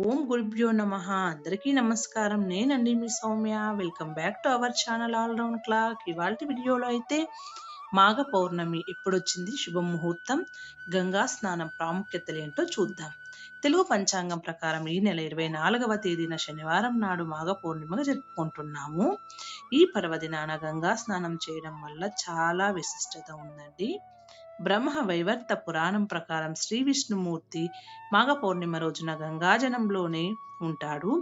ఓం గురుభ్యో నమ. అందరికీ నమస్కారం. నేనండి మీ Soumya. Welcome back to our channel all round clock ఇవాళ వీడియోలో అయితే మాఘ పౌర్ణమి ఎప్పుడొచ్చింది? శుభ ముహూర్తం గంగా స్నానం ప్రాముఖ్యతలు ఏంటో చూద్దాం. తెలుగు పంచాంగం ప్రకారం ఈ నెల ఇరవై నాలుగవ తేదీన శనివారం నాడు మాఘ పౌర్ణిమగా జరుపుకుంటున్నాము. ఈ పర్వదినాన గంగా స్నానం చేయడం వల్ల చాలా విశిష్టత ఉందండి. బ్రహ్మ వైవర్త పురాణం ప్రకారం శ్రీ విష్ణుమూర్తి మాఘ పౌర్ణిమ రోజున గంగాజనంలోనే ఉంటాడు.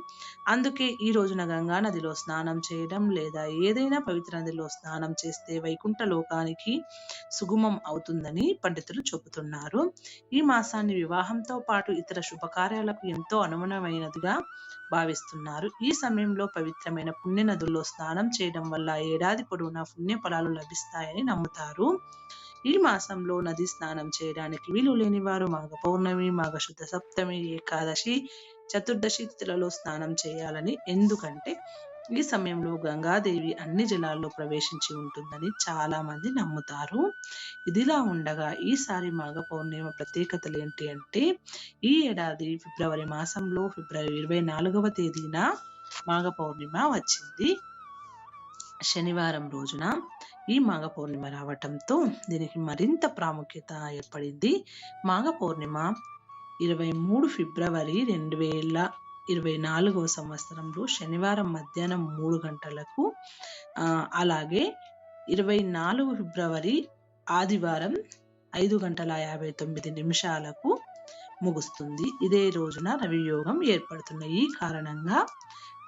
అందుకే ఈ రోజున గంగా నదిలో స్నానం చేయడం లేదా ఏదైనా పవిత్ర నదిలో స్నానం చేస్తే వైకుంఠ లోకానికి సుగమం అవుతుందని పండితులు చెబుతున్నారు. ఈ మాసాన్ని వివాహంతో పాటు ఇతర శుభకార్యాలకు ఎంతో అనుగుణమైనదిగా భావిస్తున్నారు. ఈ సమయంలో పవిత్రమైన పుణ్య నదుల్లో స్నానం చేయడం వల్ల ఏడాది పొడవునా పుణ్య ఫలాలు లభిస్తాయని నమ్ముతారు. ఈ మాసంలో నది స్నానం చేయడానికి వీలు లేని వారు మాఘ పౌర్ణమి మాఘ శుద్ధ సప్తమి ఏకాదశి చతుర్దశి తిథులలో స్నానం చేయాలని ఎందుకంటే ఈ సమయంలో గంగాదేవి అన్ని జలాల్లో ప్రవేశించి ఉంటుందని చాలా మంది నమ్ముతారు. ఇదిలా ఉండగా ఈసారి మాఘ పౌర్ణిమ ప్రత్యేకతలు ఏంటి అంటే ఈ ఏడాది ఫిబ్రవరి మాసంలో ఫిబ్రవరి ఇరవై నాలుగవ తేదీన మాఘ పౌర్ణిమ వచ్చింది. శనివారం రోజున ఈ మాఘ పౌర్ణిమ రావటంతో దీనికి మరింత ప్రాముఖ్యత ఏర్పడింది. మాఘ పౌర్ణిమ ఇరవై మూడు ఫిబ్రవరి రెండు వేల ఇరవై నాలుగవ సంవత్సరంలో శనివారం మధ్యాహ్నం మూడు గంటలకు అలాగే ఇరవై నాలుగు ఫిబ్రవరి ఆదివారం ఐదు గంటల యాభై తొమ్మిది నిమిషాలకు ముగుస్తుంది. ఇదే రోజున రవియోగం ఏర్పడుతున్న ఈ కారణంగా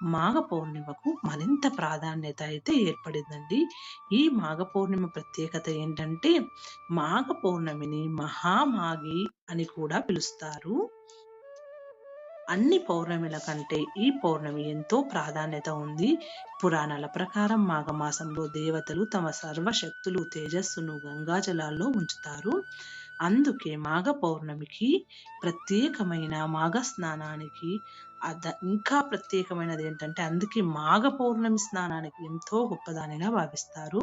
మాఘ పౌర్ణిమకు మరింత ప్రాధాన్యత అయితే ఏర్పడిందండి. ఈ మాఘ పౌర్ణిమ ప్రత్యేకత ఏంటంటే మాఘ పౌర్ణమిని మహామాగి అని కూడా పిలుస్తారు. అన్ని పౌర్ణమిల కంటే ఈ పౌర్ణమి ఎంతో ప్రాధాన్యత ఉంది. పురాణాల ప్రకారం మాఘమాసంలో దేవతలు తమ సర్వశక్తులు తేజస్సును గంగాజలాల్లో ఉంచుతారు. అందుకే మాఘ పౌర్ణమికి ప్రత్యేకమైన మాఘ స్నానానికి అద ఇంకా ప్రత్యేకమైనది ఏంటంటే అందుకే మాఘ పౌర్ణమి స్నానానికి ఎంతో గొప్పదానిగా భావిస్తారు.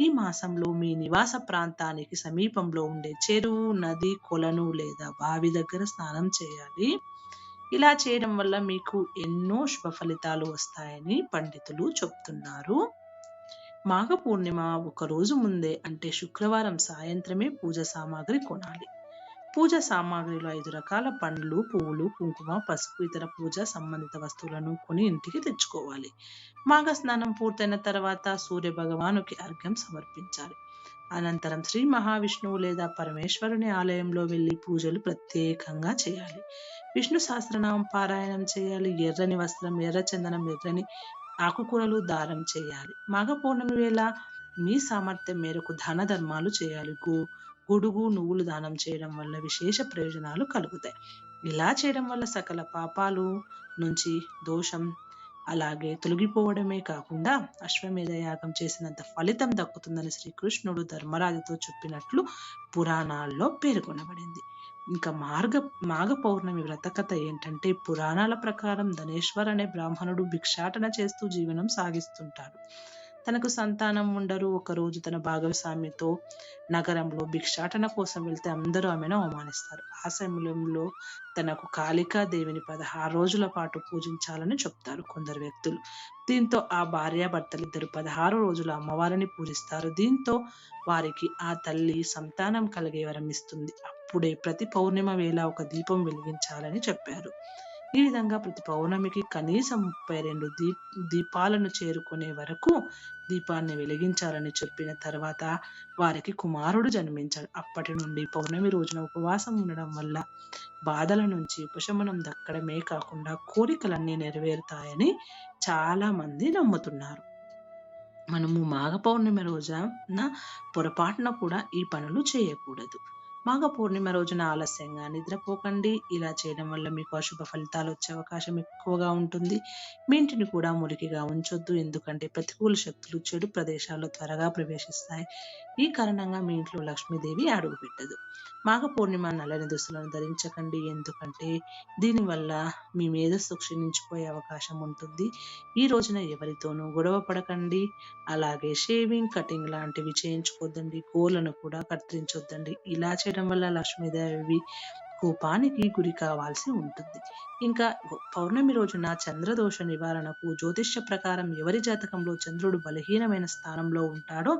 ఈ మాసంలో మీ నివాస ప్రాంతానికి సమీపంలో ఉండే చెరువు నది కొలను లేదా బావి దగ్గర స్నానం చేయాలి. ఇలా చేయడం వల్ల మీకు ఎన్నో శుభ ఫలితాలు వస్తాయని పండితులు చెప్తున్నారు. మాఘ పూర్ణిమ ఒకరోజు ముందే అంటే శుక్రవారం సాయంత్రమే పూజ సామాగ్రి కొనాలి. పూజ సామాగ్రిలో ఐదు రకాల పండ్లు పువ్వులు కుంకుమ పసుపు ఇతర పూజ సంబంధిత వస్తువులను కొని ఇంటికి తెచ్చుకోవాలి. మాఘ స్నానం పూర్తయిన తర్వాత సూర్య భగవానుకి అర్ఘ్యం సమర్పించాలి. అనంతరం శ్రీ మహావిష్ణువు లేదా పరమేశ్వరుని ఆలయంలో వెళ్ళి పూజలు ప్రత్యేకంగా చేయాలి. విష్ణు సహస్రనామం పారాయణం చేయాలి. ఎర్రని వస్త్రం ఎర్ర చందనం ఎర్రని ఆకుకూరలు దానం చేయాలి. మాఘ పౌర్ణమి వేళ మీ సామర్థ్యం మేరకు దాన ధర్మాలు చేయాలి. గో గొడుగు నువ్వులు దానం చేయడం వల్ల విశేష ప్రయోజనాలు కలుగుతాయి. ఇలా చేయడం వల్ల సకల పాపాలు నుంచి దోషం అలాగే తొలగిపోవడమే కాకుండా అశ్వమేధ యాగం చేసినంత ఫలితం దక్కుతుందని శ్రీకృష్ణుడు ధర్మరాజుతో చెప్పినట్లు పురాణాల్లో పేర్కొనబడింది. ఇంకా మార్గ మాఘ పౌర్ణమి వ్రతకథ ఏంటంటే పురాణాల ప్రకారం ధనేశ్వర్ అనే బ్రాహ్మణుడు భిక్షాటన చేస్తూ జీవనం సాగిస్తుంటాడు. తనకు సంతానం ఉండరు. ఒకరోజు తన భాగస్వామితో నగరంలో భిక్షాటన కోసం వెళ్తే అందరూ ఆమెను అవమానిస్తారు. ఆ సమయంలో తనకు కాళికా దేవిని పదహారు రోజుల పాటు పూజించాలని చెప్తారు కొందరు వ్యక్తులు. దీంతో ఆ భార్యాభర్తలిద్దరు పదహారు రోజులు అమ్మవారిని పూజిస్తారు. దీంతో వారికి ఆ తల్లి సంతానం కలిగే వరం ఇస్తుంది. అప్పుడే ప్రతి పౌర్ణిమ వేళ ఒక దీపం వెలిగించాలని చెప్పారు. ఈ విధంగా ప్రతి పౌర్ణమికి కనీసం ముప్పై రెండు దీప్ దీపాలను చేరుకునే వరకు దీపాన్ని వెలిగించాలని చెప్పిన తర్వాత వారికి కుమారుడు జన్మించాడు. అప్పటి నుండి పౌర్ణమి రోజున ఉపవాసం ఉండడం వల్ల బాధల నుంచి ఉపశమనం దక్కడమే కాకుండా కోరికలన్నీ నెరవేరుతాయని చాలా మంది నమ్ముతున్నారు. మనము మాఘ పౌర్ణమి రోజున పొరపాటున కూడా ఈ పనులు చేయకూడదు. మాఘ పూర్ణిమ రోజున ఆలస్యంగా నిద్రపోకండి. ఇలా చేయడం వల్ల మీకు అశుభ ఫలితాలు వచ్చే అవకాశం ఎక్కువగా ఉంటుంది. మీ ఇంటిని కూడా మురికిగా ఉంచొద్దు. ఎందుకంటే ప్రతికూల శక్తులు చెడు ప్రదేశాల్లో త్వరగా ప్రవేశిస్తాయి. ఈ కారణంగా మీ ఇంట్లో లక్ష్మీదేవి అడుగు పెట్టదు మాఘ పూర్ణిమ నల్లని దుస్తులను ధరించకండి. ఎందుకంటే దీనివల్ల మీ మేధస్సు క్షీణించిపోయే అవకాశం ఉంటుంది. ఈ రోజున ఎవరితోనూ గొడవ పడకండి. అలాగే షేవింగ్ కటింగ్ లాంటివి చేయించుకోవద్దండి గోలను కూడా కత్తిరించొద్దండి. ఇలా చేయడం వల్ల లక్ష్మీదేవి కోపానికి గురి కావాల్సి ఉంటుంది. ఇంకా పౌర్ణమి రోజున చంద్రదోష నివారణకు జ్యోతిష్య ప్రకారం ఎవరి జాతకంలో చంద్రుడు బలహీనమైన స్థానంలో ఉంటాడో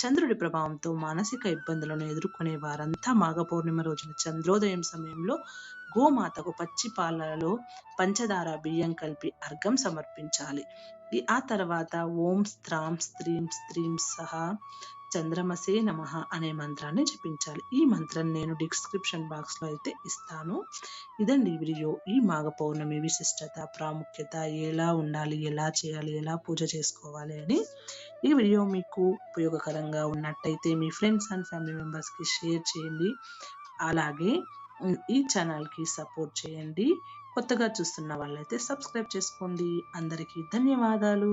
చంద్రుడి ప్రభావంతో మానసిక ఇబ్బందులను ఎదుర్కొనే వారంతా మాఘ పౌర్ణమి రోజున చంద్రోదయం సమయంలో గోమాతకు పచ్చి పాలలో పంచదార బియ్యం కలిపి అర్ఘం సమర్పించాలి. ఆ తర్వాత ఓం స్త్రాం స్త్రీం స్త్రీం సహా చంద్రమసే నమః అనే మంత్రాన్ని జపించాలి. ఈ మంత్రం నేను డిస్క్రిప్షన్ బాక్స్లో అయితే ఇస్తాను. ఇదండి వీడియో. ఈ మాఘ పౌర్ణమి విశిష్టత ప్రాముఖ్యత ఎలా ఉండాలి ఎలా చేయాలి ఎలా పూజ చేసుకోవాలి అని ఈ వీడియో మీకు ఉపయోగకరంగా ఉన్నట్టయితే మీ ఫ్రెండ్స్ అండ్ ఫ్యామిలీ మెంబర్స్కి షేర్ చేయండి. అలాగే ఈ ఛానల్కి సపోర్ట్ చేయండి. కొత్తగా చూస్తున్న వాళ్ళైతే సబ్స్క్రైబ్ చేసుకోండి. అందరికీ ధన్యవాదాలు.